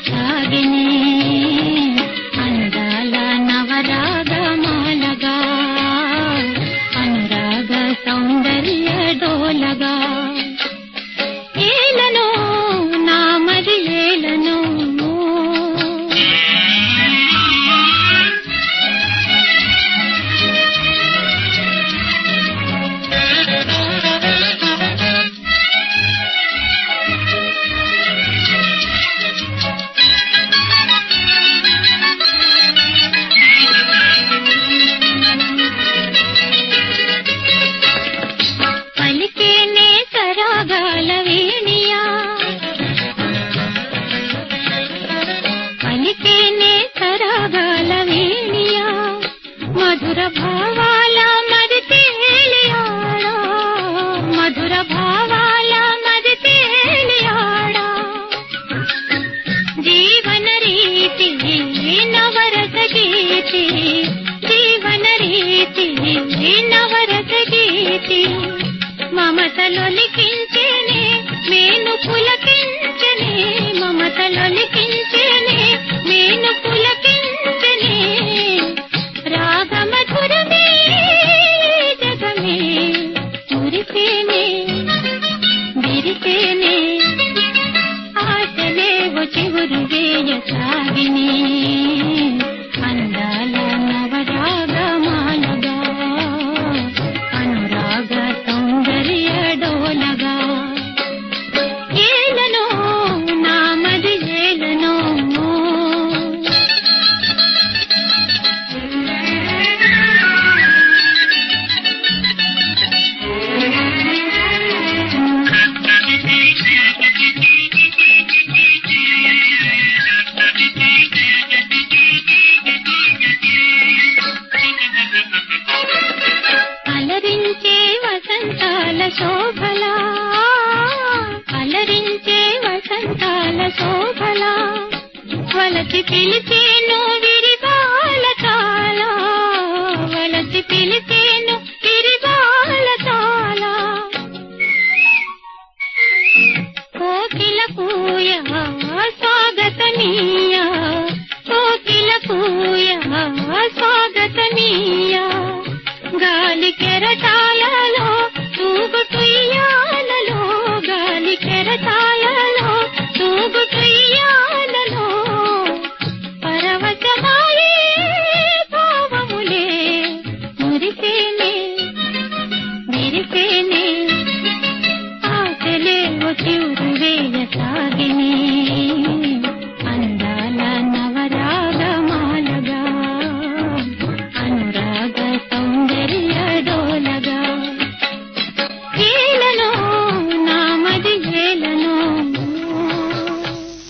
ಸಾಗಿನೆ భావాల మది తేలియాడా మధుర భావాల మది తేలియాడా జీవన రీతి నవరస గీతి జీవన రీతి నవరస గీతి మమతలొలికించేనే మేను పులకించనే మమతలొలికించేనే మేను సాగిని అలరించే వసంతాల శోభలా వలసి పిలిచేను విరిగాల తాళ వలసి పిలిచేను విరిగాల తాళ కోకిల పూయ స్వాగతనీయ కోకిల పూయ స్వాగతనీయ.